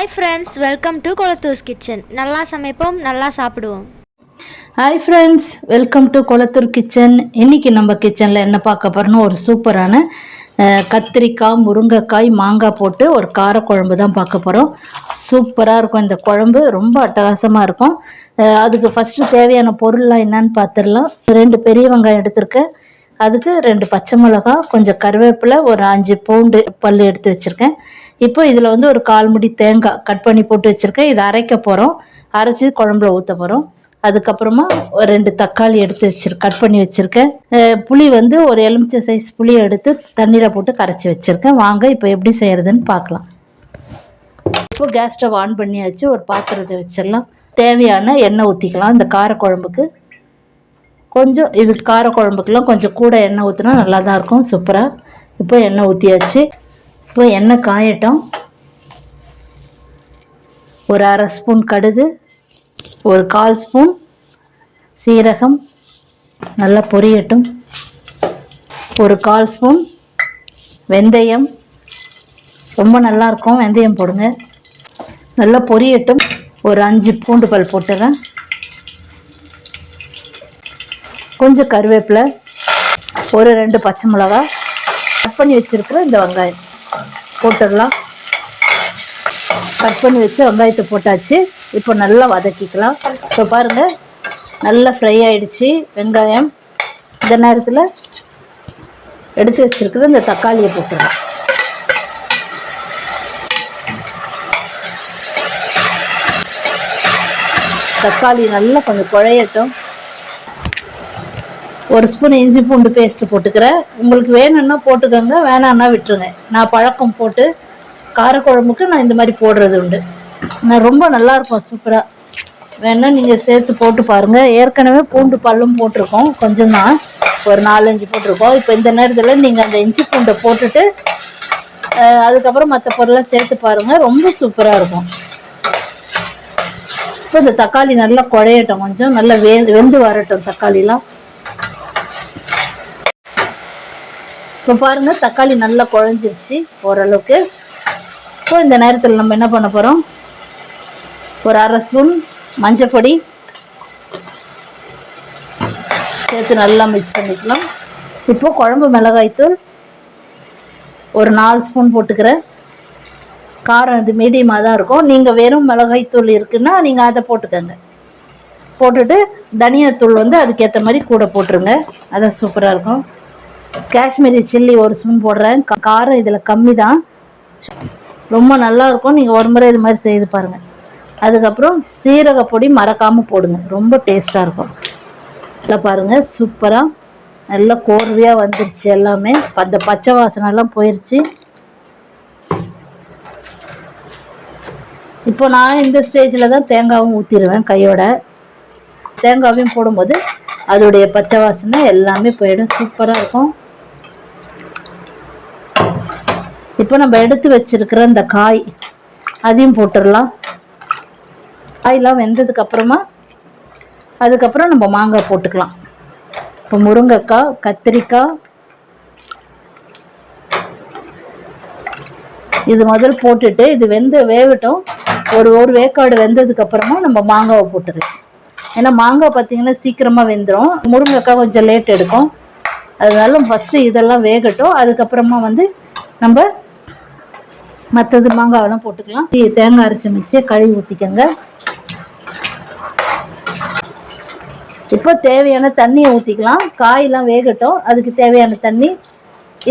Hi friends welcome to Kolathur's kitchen நல்லா சமைப்போம் நல்லா சாப்பிடுவோம். Hi friends welcome to Kolathur kitchen இன்னைக்கு நம்ம கிச்சனில் என்ன பார்க்க போகிறோம்னா ஒரு சூப்பரான கத்திரிக்காய் முருங்கைக்காய் மாங்காய் போட்டு ஒரு காரக்குழம்பு தான் பார்க்க போகிறோம் சூப்பராக இருக்கும் இந்த குழம்பு ரொம்ப அட்டகாசமாக இருக்கும். அதுக்கு ஃபஸ்ட்டு தேவையான பொருள்லாம் என்னன்னு பார்த்துடலாம். ரெண்டு பெரிய வெங்காயம் எடுத்திருக்கேன். அதுக்கு ரெண்டு பச்சை மிளகா கொஞ்சம் கருவேப்பிலை ஒரு அஞ்சு பூண்டு பல் எடுத்து வச்சுருக்கேன். இப்போ இதில் வந்து ஒரு கால் முடி தேங்காய் கட் பண்ணி போட்டு வச்சுருக்கேன். இதை அரைக்க போகிறோம் அரைச்சி குழம்புல ஊற்ற போகிறோம் அதுக்கப்புறமா ஒரு ரெண்டு தக்காளி எடுத்து வச்சிரு கட் பண்ணி வச்சுருக்கேன். புளி வந்து ஒரு எலுமிச்சை சைஸ் புளி எடுத்து தண்ணீரை போட்டு கரைச்சி வச்சுருக்கேன். வாங்க இப்போ எப்படி செய்கிறதுன்னு பார்க்கலாம். இப்போ கேஸ் ஸ்டவ் ஆன் பண்ணியாச்சு. ஒரு பாத்திரத்தை வச்சிடலாம். தேவையான எண்ணெய் ஊற்றிக்கலாம் இந்த காரக்குழம்புக்கு கொஞ்சம் இது காரக்குழம்புக்கெலாம் கொஞ்சம் கூட எண்ணெய் ஊற்றினா நல்லா தான் இருக்கும். சூப்பராக இப்போ எண்ணெய் ஊற்றியாச்சு இப்போ எண்ணெய் காயட்டும். ஒரு அரை ஸ்பூன் கடுகு ஒரு கால் ஸ்பூன் சீரகம் நல்லா பொரியட்டும். ஒரு கால் ஸ்பூன் வெந்தயம். ரொம்ப நல்லாயிருக்கும் வெந்தயம் போடுங்க. நல்லா பொரியட்டும். ஒரு அஞ்சு பூண்டு பல் போட்டுறேன். கொஞ்சம் கருவேப்பிலை ஒரு ரெண்டு பச்சை மிளகா கட் பண்ணி வச்சிருக்கிற இந்த வெங்காயம். போட்டுடலாம். கட் பண்ணி வச்சு வெங்காயத்தை போட்டாச்சு. இப்போ நல்லா வதக்கிக்கலாம். இப்போ பாருங்கள் நல்லா ஃப்ரை ஆகிடுச்சு வெங்காயம். இந்த நேரத்தில் எடுத்து வச்சுருக்குது இந்த தக்காளியை போட்டுடலாம். தக்காளி நல்லா கொஞ்சம் குழையட்டும். ஒரு ஸ்பூன் இஞ்சி பூண்டு பேஸ்ட் போட்டுக்கிறேன். உங்களுக்கு வேணும்னா போட்டுக்கோங்க வேணான்னா விட்டுருங்க. நான் பழக்கம் போட்டு காரக்குழம்புக்கு நான் இந்த மாதிரி போடுறது உண்டு. நான் ரொம்ப நல்லா இருக்கும் சூப்பராக வேணா நீங்கள் சேர்த்து போட்டு பாருங்கள் ஏற்கனவே பூண்டு பல்லும் போட்டிருக்கோம் கொஞ்சம் தான் ஒரு நாலஞ்சு போட்டிருக்கோம். இப்போ இந்த நேரத்தில் நீங்கள் அந்த இஞ்சி பூண்டை போட்டுட்டு அதுக்கப்புறம் மற்ற பொருளை சேர்த்து பாருங்கள் ரொம்ப சூப்பராக இருக்கும். இப்போ இந்த தக்காளி நல்லா குழையட்டும் கொஞ்சம். நல்லா வெந்து வரட்டும் தக்காளிலாம். இப்போ பாருங்க தக்காளி நல்லா குழஞ்சிருச்சு ஓரளவுக்கு. இப்போ இந்த நேரத்தில் நம்ம என்ன பண்ண போகிறோம் ஒரு அரை ஸ்பூன் மஞ்சப்பொடி சேர்த்து நல்லா மிக்ஸ் பண்ணிக்கலாம். இப்போ குழம்பு மிளகாய்த்தூள் ஒரு நாலு ஸ்பூன் போட்டுக்கிறேன். காரம் இது மீடியமாக தான் இருக்கும். நீங்கள் வெறும் மிளகாய்த்தூள் இருக்குன்னா நீங்கள் அதை போட்டுக்கோங்க. போட்டுட்டு தனியாத்தூள் வந்து அதுக்கேற்ற மாதிரி கூட போட்டுருங்க. அதான் சூப்பராக இருக்கும். காஷ்மீரி சில்லி ஒரு ஸ்பூன் போடுறேன். காரம் இதில் கம்மி தான் ரொம்ப நல்லா இருக்கும். நீங்கள் ஒரு முறை இது மாதிரி செய்து பாருங்கள் அதுக்கப்புறம் சீரக பொடி மறக்காமல் போடுங்க. ரொம்ப டேஸ்ட்டாக இருக்கும். நல்லா பாருங்கள் சூப்பராக நல்லா கோர்வையாக வந்துருச்சு எல்லாமே. அந்த பச்சை வாசனைலாம் போயிடுச்சு இப்போ நான் இந்த ஸ்டேஜில் தான் தேங்காவும் ஊற்றிடுவேன் கையோட. தேங்காவையும் போடும்போது அதோடைய பச்சை வாசனை எல்லாமே போயிடும். சூப்பராக இருக்கும். இப்போ நம்ம எடுத்து வச்சிருக்கிற இந்த காய் அதையும் போட்டுடலாம். காயெல்லாம் வெந்ததுக்கு அப்புறமா அதுக்கப்புறம் நம்ம மாங்காய் போட்டுக்கலாம். இப்போ முருங்கைக்காய் கத்திரிக்காய் இது முதல் போட்டுட்டு இது வெந்து வேகட்டும். ஒரு ஒரு வேக்காடு வெந்ததுக்கு அப்புறமா நம்ம மாங்காவை போட்டுருக்கோம் ஏன்னா மாங்காய் பார்த்தீங்கன்னா சீக்கிரமாக வெந்துடும் முருங்கைக்காய் கொஞ்சம் லேட் எடுக்கும். அதனால ஃபஸ்ட்டு இதெல்லாம் வேகட்டும். அதுக்கப்புறமா வந்து நம்ம மற்றது மாங்காவெல்லாம் போட்டுக்கலாம். தேங்காய் அரைச்ச மிக்சியை கழுவி ஊற்றிக்கோங்க இப்போ தேவையான தண்ணியை ஊற்றிக்கலாம் காயெல்லாம் வேகட்டும். அதுக்கு தேவையான தண்ணி.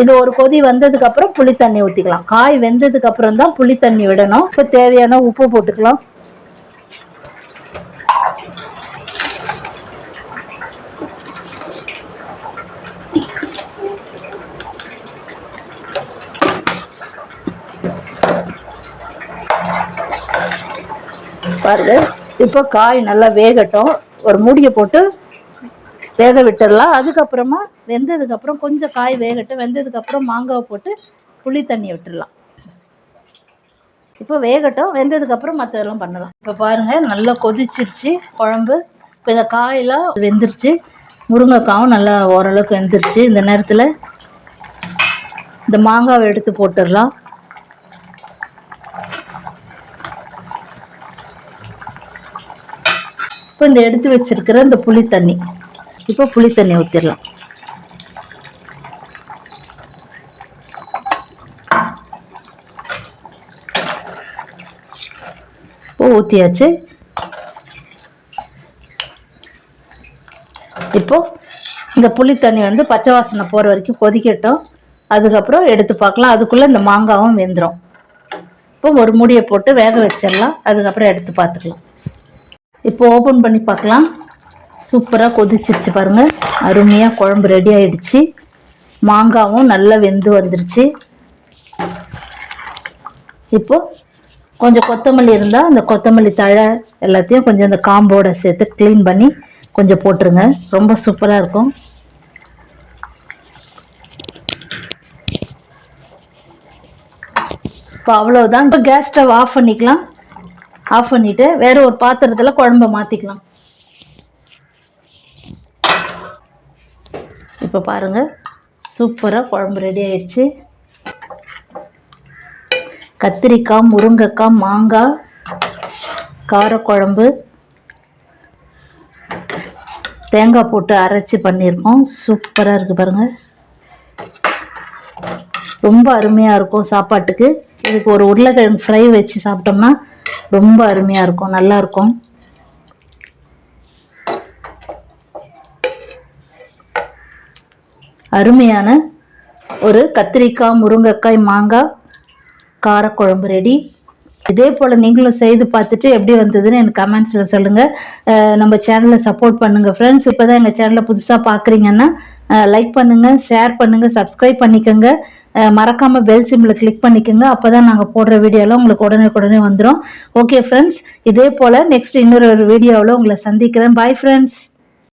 இது ஒரு கொதி வந்ததுக்கு அப்புறம் புளி தண்ணி ஊற்றிக்கலாம் காய் வெந்ததுக்கு அப்புறம் தான் புளி தண்ணி விடணும். இப்போ தேவையான உப்பு போட்டுக்கலாம். பாருங்க. இப்போ காய் நல்லா வேகட்டும். ஒரு மூடியை போட்டு வேக விட்டுடலாம். அதுக்கப்புறமா வெந்ததுக்கு அப்புறம் கொஞ்சம் காய் வேகட்டும். வெந்ததுக்கு அப்புறம் மாங்காவை போட்டு புளி தண்ணி விட்டுடலாம். இப்போ வேகட்டும். வெந்ததுக்கு அப்புறம் மற்றதெல்லாம் பண்ணலாம். இப்போ பாருங்க நல்லா கொதிச்சிருச்சு குழம்பு. இப்போ இந்த காயெல்லாம் வெந்துருச்சு. முருங்கைக்காவும் நல்லா ஓரளவுக்கு வெந்துருச்சு. இந்த நேரத்தில் இந்த மாங்காவை எடுத்து போட்டுடலாம். இப்போ இந்த எடுத்து வச்சிருக்கிற இந்த புளி தண்ணி. இப்போ புளி தண்ணி ஊற்றிடலாம் இப்போ ஊற்றியாச்சு இப்போ இந்த புளி தண்ணி வந்து பச்சை வாசனை போகிற வரைக்கும் கொதிக்கட்டும். அதுக்கப்புறம் எடுத்து பார்க்கலாம். அதுக்குள்ளே இந்த மாங்காவும் வெந்துடும் இப்போ ஒரு மூடியை போட்டு வேக வச்சிடலாம். அதுக்கப்புறம் எடுத்து பார்த்துக்கலாம். இப்போ ஓப்பன் பண்ணி பார்க்கலாம். சூப்பராக கொதிச்சிருச்சு பாருங்கள் அருமையாக குழம்பு ரெடி ஆகிடுச்சு மாங்காவும் நல்லா வெந்து வந்துருச்சு. இப்போது கொஞ்சம் கொத்தமல்லி இருந்தால் அந்த கொத்தமல்லி தழை எல்லாத்தையும் கொஞ்சம் அந்த காம்போட சேர்த்து க்ளீன் பண்ணி கொஞ்சம் போட்டுருங்க. ரொம்ப சூப்பராக இருக்கும். இப்போ அவ்வளோதான் இப்போ கேஸ் ஸ்டவ் ஆஃப் பண்ணிக்கலாம். ஆஃப் பண்ணிவிட்டு வேற ஒரு பாத்திரத்தில் குழம்ப மாற்றிக்கலாம் இப்போ பாருங்கள் சூப்பராக குழம்பு ரெடி ஆயிடுச்சு. கத்திரிக்காய் முருங்கைக்காய் மாங்காய் காரக்குழம்பு தேங்காய் போட்டு அரைச்சி பண்ணியிருக்கோம். சூப்பராக இருக்குது பாருங்கள் ரொம்ப அருமையாக இருக்கும் சாப்பாட்டுக்கு. இதுக்கு ஒரு உருளைக்கிழங்கு ஃப்ரை வச்சு சாப்பிட்டோம்னா ரொம்ப அருமையாக இருக்கும் நல்லா இருக்கும். அருமையான ஒரு கத்திரிக்காய் முருங்கைக்காய் மாங்காய் காரக்குழம்பு ரெடி இதே போல் நீங்களும் செய்து பார்த்துட்டு எப்படி வந்ததுன்னு எனக்கு கமெண்ட்ஸில் சொல்லுங்கள் நம்ம சேனலை சப்போர்ட் பண்ணுங்கள் ஃப்ரெண்ட்ஸ் இப்போ தான் எங்கள் சேனலை புதுசாக பார்க்குறீங்கன்னா லைக் பண்ணுங்கள் ஷேர் பண்ணுங்கள் சப்ஸ்கிரைப் பண்ணிக்கோங்க. மறக்காமல் பெல் சிம்மில் கிளிக் பண்ணிக்கோங்க. அப்போ தான் நாங்கள் போடுற வீடியோலாம் உங்களுக்கு உடனே உடனே வந்துடும் ஓகே ஃப்ரெண்ட்ஸ் இதே போல் நெக்ஸ்ட் இன்னொரு ஒரு வீடியோவில் உங்களை சந்திக்கிறேன். Bye friends